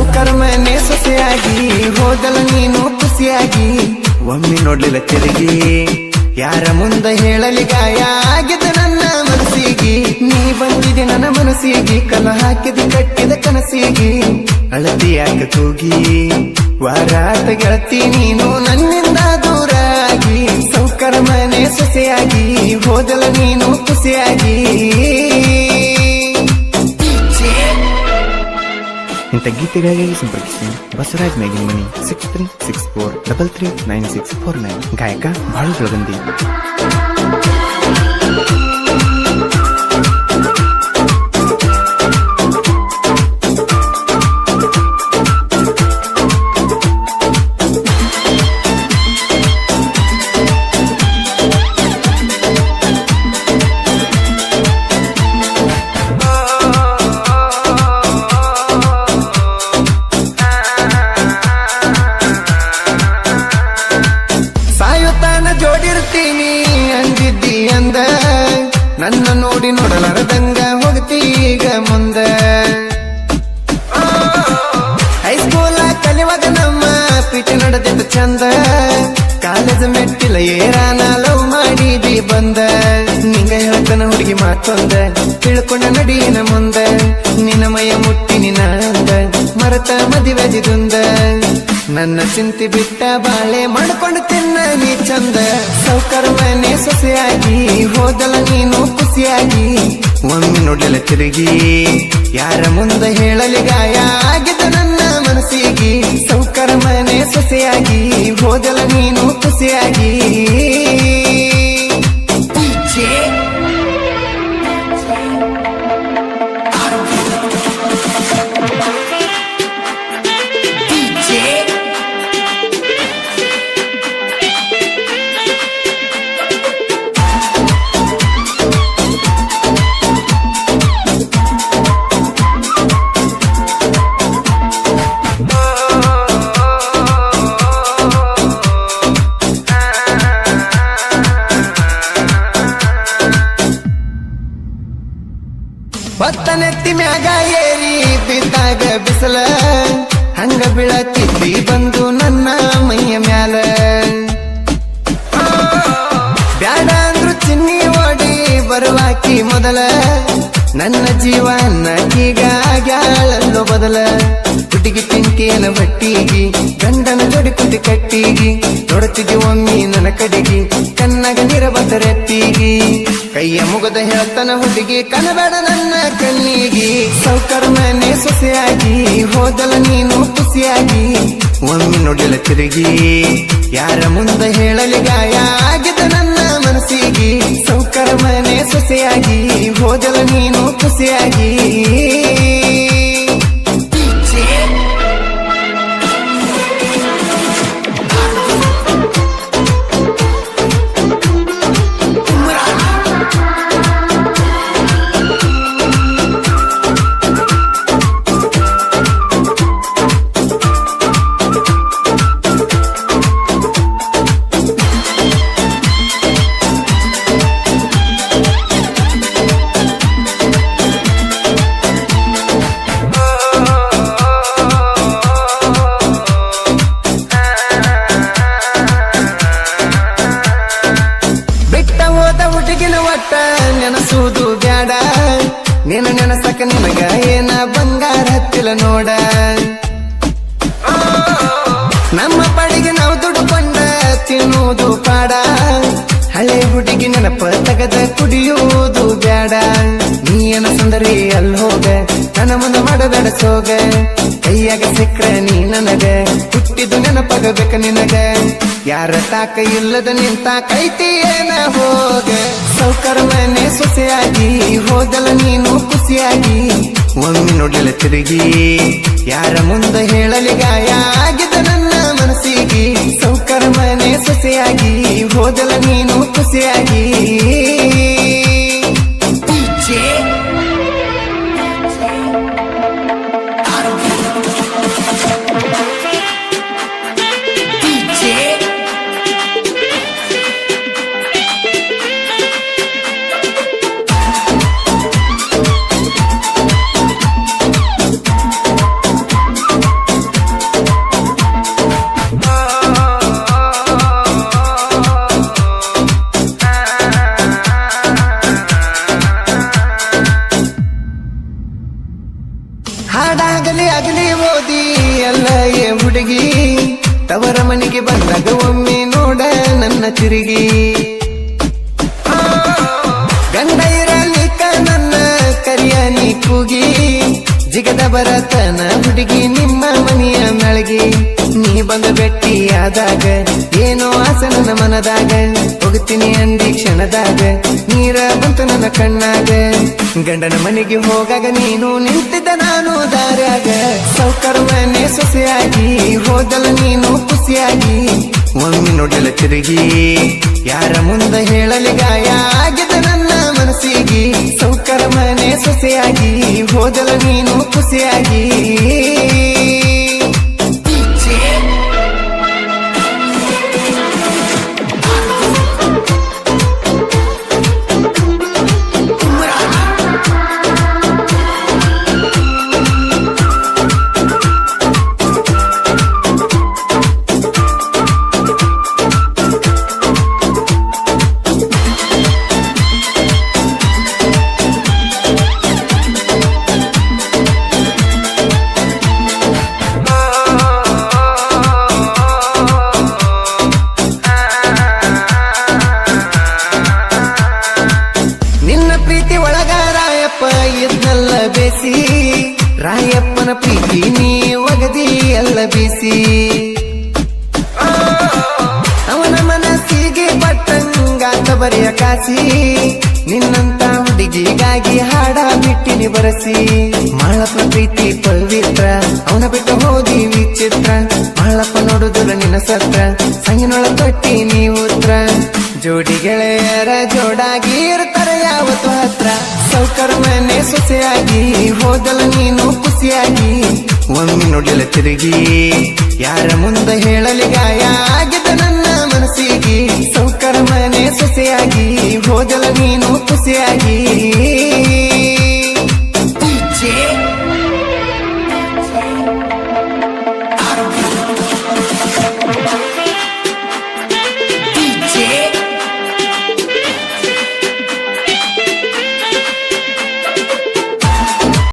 ಸೌಕರ ಮನೆ ಸೊಸೆಯಾಗಿ ಹೋದಲ ನೀನು ಖುಷಿಯಾಗಿ ಒಮ್ಮೆ ನೋಡ್ಲಿಲ್ಲ ತಿರುಗಿ, ಯಾರ ಮುಂದೆ ಹೇಳಲಿ ಗಾಯ? ಆಗಿದ ನನ್ನ ಮನಸ್ಸಿಗೆ, ನೀ ಬಂದಿದೆ ನನ್ನ ಮನಸ್ಸಿಗೆ ಕಲ ಹಾಕಿದ ಕಟ್ಟಿದ ಕನಸಿಗೆ. ಅಳತಿಯಾಕ ತೂಗಿ, ವಾರಾತ ಗೆಳತಿ ನೀನು ನನ್ನಿಂದ ದೂರಾಗಿ. ಸೌಕರ ಮನೆ ಸೊಸೆಯಾಗಿ ಹೋದಲ ನೀನು ಖುಷಿಯಾಗಿ ಇಂಥ ಗೀತೆಗಳಿಗಾಗಿ ಸಂಪರ್ಕಿಸಿ. Basavaraj Meginamani six three six four double three nine six four nine ಗಾಯಕ ಬಾಳು ಬೆಳಗಂದಿ. ಕಾಲೇಜ್ ಮೆಟ್ಟಿಲ ಏರಾನ ಲವ್ ಮಾಡಿದಿ ಬಂದ. ನಿಂಗ ಹೇಳ್ತಾನ ಹುಡುಗಿ ಮಾತೊಂದ, ತಿಳ್ಕೊಂಡ ನಡಿನ ಮುಂದ. ನಿನ್ನ ಮಯ ಮುಟ್ಟಿ ನಿನ್ನ ಅಂದ, ಮರತ ಮದಿವೆದಿದುಂದ ನನ್ನ ಚಿಂತಿ ಬಿಟ್ಟ ಬಾಳೆ ಮಾಡ್ಕೊಂಡು ತಿನ್ನ ನೀ ಚಂದ. ಸೌಕರ ಮನೆ ಸೊಸೆಯಾಗಿ ಹೋದಲ ನೀನು ಖುಷಿಯಾಗಿ ಒಮ್ಮೆ ನೋಡಲ ತಿರುಗಿ, ಯಾರ ಮುಂದೆ ಹೇಳಲಿ ಗಾಯ ಆಗಿದ ನನ್ನ ಮನಸ್ಸಿಗೆ. ಮನೆ ಭೋಜಲ ನೀನು ಖುಷಿಯಾಗಿ. ಏರಿ ಬಿದ್ದಾಗ ಬಿಸಲ. ಹಂಗ ಬೀಳತಿದ್ದಿ ಬಂದು ನನ್ನ ಮೈಯ ಮ್ಯಾಲ. ಬ್ಯಾಡ ಅಂದ್ರು ಚಿನ್ನಿ ಓಡಿ ಬರುವಾಕಿ ಮೊದಲ. ನನ್ನ ಜೀವನ ಈಗ ಬದಲ. ಹುಡುಗಿ ಪಿಂಕಿಯನ ಬಟ್ಟಿಗಿ ಗಂಡನ ಜೋಡಿ ಕುಂತಿ ಕಟ್ಟಿಗಿ, ನೋಡುತ್ತಿದ್ದಿ ಒಮ್ಮಿ ನನ್ನ ಕಡೆಗಿ. ಕನ್ನಗ ನೀರ ಬದರೆತ್ತಿಗಿ ಕೈಯ ಮುಗದ ಹೇಳ್ತನ ಹುಡುಗಿ, ಕನಬೇಡ ನನ್ನ ಕಣ್ಣಿಗಿ. ಸೌಕರ್ ಮನೆ ಸೊಸೆಯಾಗಿ ಹೋದಲ ನೀನು ಖುಷಿಯಾಗಿ ಒಮ್ಮೆ ನೋಡಿಲ್ಲ ತಿರುಗಿ, ಯಾರ ಮುಂದೆ ಹೇಳಲಿ ಗಾಯ ಆಗಿದ ನನ್ನ ಮನಸ್ಸಿಗೆ. ಸೌಕರ ಮನೆ ಸೊಸೆಯಾಗಿ ಹೋದಲ ನೀನು ಖುಷಿಯಾಗಿ ಬಂಗಾರ ಹತ್ತಿಲ ನೋಡ. ನಮ್ಮ ಪಡಿಗೆ ನಾವು ದುಡ್ಕೊಂಡ ತಿನ್ನುವುದು ಪಾಡ. ಹಳೆ ಹುಡುಗಿ ನೆನಪ ತಗದ ಕುಡಿಯುವುದು ಬ್ಯಾಡ. ಏನ ಸುಂದರಿ ಅಲ್ಲಿ ಹೋಗ, ನನ್ನ ಮುಂದೆ ಮಾಡಬೇಡ ಸೋಗ. ಕೈಯಾಗ ಸಿಕ್ಕ್ರೆ ನೀ ನನಗ ಹುಟ್ಟಿದು ನೆನಪಾಗಬೇಕ ನಿನಗ. ಯಾರ ತಾಕ ಇಲ್ಲದ ನಿಂತ ಕೈತಿ ಏನ ಹೋಗ. ಸೌಕರ ಮನೆ ಸೊಸೆಯಾಗಿ ಹೋದಲ ನೀನು ಖುಷಿಯಾಗಿ. ನೋಡಲಿಲ್ಲ ತಿರುಗಿ. ಯಾರ ಮುಂದೆ ಹೇಳಲಿ ಗಾಯ ಆಗಿದ ನನ್ನ ಮನಸ್ಸಿಗೆ. ಸೌಕರ ಮನೆ ಸೊಸೆಯಾಗಿ ಹೋದಲ ನೀನು ಖುಷಿಯಾಗಿ. ಹಾಡಾಗಲಿ ಆಗಲಿ ಓದಿ ಅಲ್ಲ ಏ ಹುಡುಗಿ. ತವರ ಮನೆಗೆ ಬಂದಾಗ ಒಮ್ಮೆ ನೋಡ ನನ್ನ ತಿರುಗಿ. ಗಂಡ ಇರಲಿಕ್ಕ ನನ್ನ ಕರಿಯ ನೀ ಕೂಗಿ. ಜಿಗದ ಬರತನ ಹುಡುಗಿ ನಿಮ್ಮ ಮನೆಯ ಮೆಳಗಿ. ನೀ ಬಂದ ಆದಾಗ, ಏನೋ ಆಸೆ ನನ್ನ ಮನದಾಗ. ಹೋಗ್ತೀನಿ ಅಂದಿ ಕ್ಷಣದಾಗ, ನೀರ ಬಂತು ನನ್ನ ಕಣ್ಣಾಗ. ಗಂಡನ ಮನೆಗೆ ಹೋಗಾಗ ನೀನು ನಿಂತಿದ್ದ ನಾನು ದಾರ್ಯಾಗ ಮನೆ ಸೊಸೆಯಾಗಿ ಹೋದಲ ನೀನು ಖುಷಿಯಾಗಿ ಒಮ್ಮೆ ನೋಡಲ ತಿರುಗಿ, ಯಾರ ಮುಂದೆ ಹೇಳಲಿ ಗಾಯ? ಆಗಿದ ನನ್ನ ಮನಸ್ಸಿಗೆ ಸೌಕರ ಮನೆ ಸೊಸೆಯಾಗಿ ಹೋದಲ ನೀನು ಖುಷಿಯಾಗಿ ರಾಯಪ್ಪನ ಪ್ರೀತಿ ನೀ ಒಗದಿ ಎಲ್ಲ ಬೀಸಿ. ಅವನ ಮನಸ್ಸಿಗೆ ಪಟ್ಟಂಗಾತ ಬರೆಯ ಕಾಸಿ. ನಿನ್ನಂತ ಹುಡುಗಿಗಾಗಿ ಹಾಡ ಬಿಟ್ಟಿನಿ ಬರಸಿ. ಮಾಳಪ್ಪ ಪ್ರೀತಿ ಪವಿತ್ರ, ಅವನ ಬಿಟ್ಟು ಹೋದಿ ವಿಚಿತ್ರ. ಮಾಳಪ್ಪ ನೋಡುದಿಲ್ಲ ನಿನ್ನ ಸತ್ರ ಸಂಗಿನೊಳ ನೀ ಉತ್ರ ಜೋಡಿ ಗೆಳೆಯರ ಜೋಡಾಗಿ ಇರ್ತಾರೆ ಯಾವತ್ತು ಹತ್ರ. ಸೌಕರ ಮನೆ ಸೊಸೆಯಾಗಿ ಹೋದಲು ನೀನು. ಒಮ್ಮೆ ನೋಡಲ ತಿರುಗಿ. ಯಾರ ಮುಂದೆ ಹೇಳಲಿ ಗಾಯ ಆಗಿದೆ ನನ್ನ ಮನಸ್ಸಿಗೆ. ಸೌಕರ ಮನೆ ಸೊಸೆಯಾಗಿ ಹೋದಲ ನೀನು ಖುಷಿಯಾಗಿ